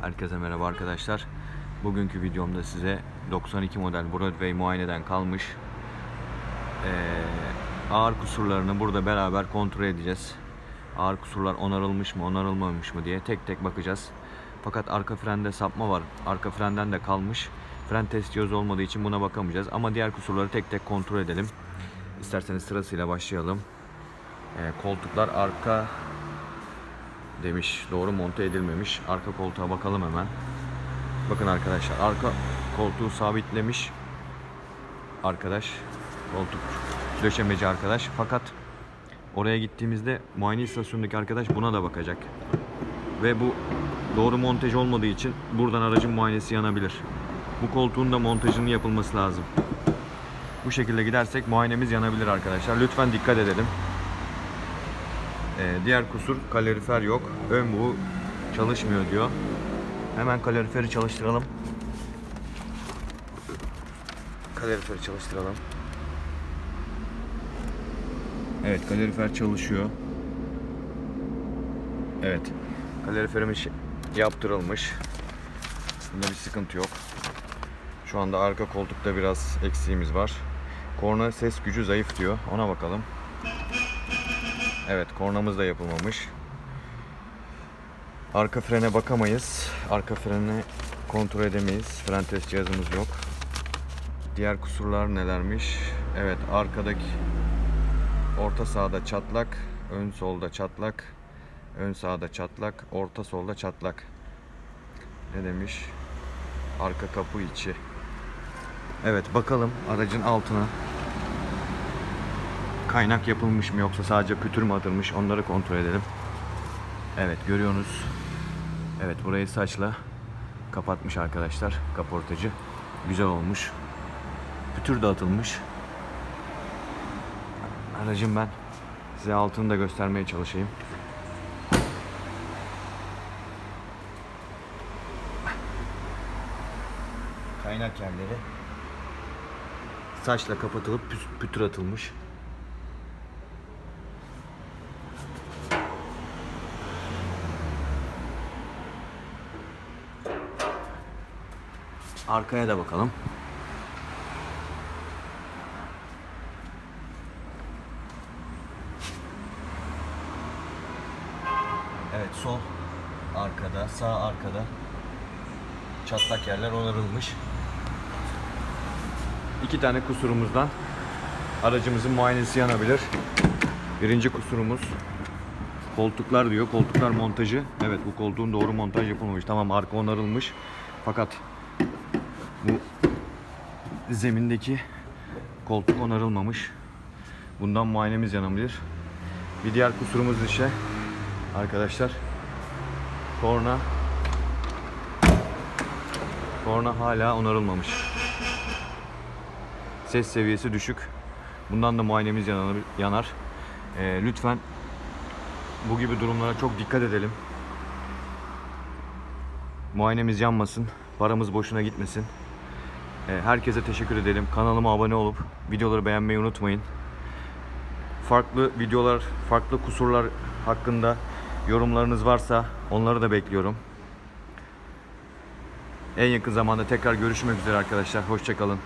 Herkese merhaba arkadaşlar. Bugünkü videomda size 92 model Broadway muayeneden kalmış ee, ağır kusurlarını burada beraber kontrol edeceğiz. Ağır kusurlar onarılmış mı, onarılmamış mı diye tek tek bakacağız. Fakat arka frende sapma var. Arka frenden de kalmış. Fren test cihazı olmadığı için buna bakamayacağız. Ama diğer kusurları tek tek kontrol edelim. İsterseniz sırasıyla başlayalım. Ee, koltuklar arka demiş. Doğru monte edilmemiş. Arka koltuğa bakalım hemen. Bakın arkadaşlar arka koltuğu sabitlemiş. Arkadaş koltuk döşemeci arkadaş. Fakat oraya gittiğimizde muayene istasyonundaki arkadaş buna da bakacak. Ve bu doğru montaj olmadığı için buradan aracın muayenesi yanabilir. Bu koltuğun da montajının yapılması lazım. Bu şekilde gidersek muayenemiz yanabilir arkadaşlar. Lütfen dikkat edelim. Ee, diğer kusur kalorifer yok. Ön bu çalışmıyor diyor. Hemen kaloriferi çalıştıralım. Kaloriferi çalıştıralım. Evet kalorifer çalışıyor. Evet. Kaloriferimiz yaptırılmış. Bunda bir sıkıntı yok. Şu anda arka koltukta biraz eksiğimiz var. Korna ses gücü zayıf diyor. Ona bakalım. Evet kornamız da yapılmamış. Arka frene bakamayız. Arka freni kontrol edemeyiz. Fren test cihazımız yok. Diğer kusurlar nelermiş? Evet arkadaki orta sağda çatlak, ön solda çatlak, ön sağda çatlak, orta solda çatlak. Ne demiş? Arka kapı içi. Evet bakalım aracın altına kaynak yapılmış mı yoksa sadece pütür mü atılmış onları kontrol edelim. Evet görüyorsunuz. Evet burayı saçla kapatmış arkadaşlar kaportacı. Güzel olmuş. Pütür de atılmış. Aracın ben size altını da göstermeye çalışayım. Kaynak yerleri saçla kapatılıp pü- pütür atılmış. Arkaya da bakalım. Evet sol arkada, sağ arkada çatlak yerler onarılmış. İki tane kusurumuzdan aracımızın muayenesi yanabilir. Birinci kusurumuz koltuklar diyor. Koltuklar montajı. Evet bu koltuğun doğru montaj yapılmamış. Tamam arka onarılmış. Fakat bu zemindeki koltuk onarılmamış. Bundan muayenemiz yanabilir. Bir diğer kusurumuz ise arkadaşlar korna korna hala onarılmamış. Ses seviyesi düşük. Bundan da muayenemiz yanar. Ee, lütfen bu gibi durumlara çok dikkat edelim. Muayenemiz yanmasın. Paramız boşuna gitmesin. Ee, herkese teşekkür ederim. Kanalıma abone olup videoları beğenmeyi unutmayın. Farklı videolar, farklı kusurlar hakkında yorumlarınız varsa onları da bekliyorum. En yakın zamanda tekrar görüşmek üzere arkadaşlar. Hoşçakalın.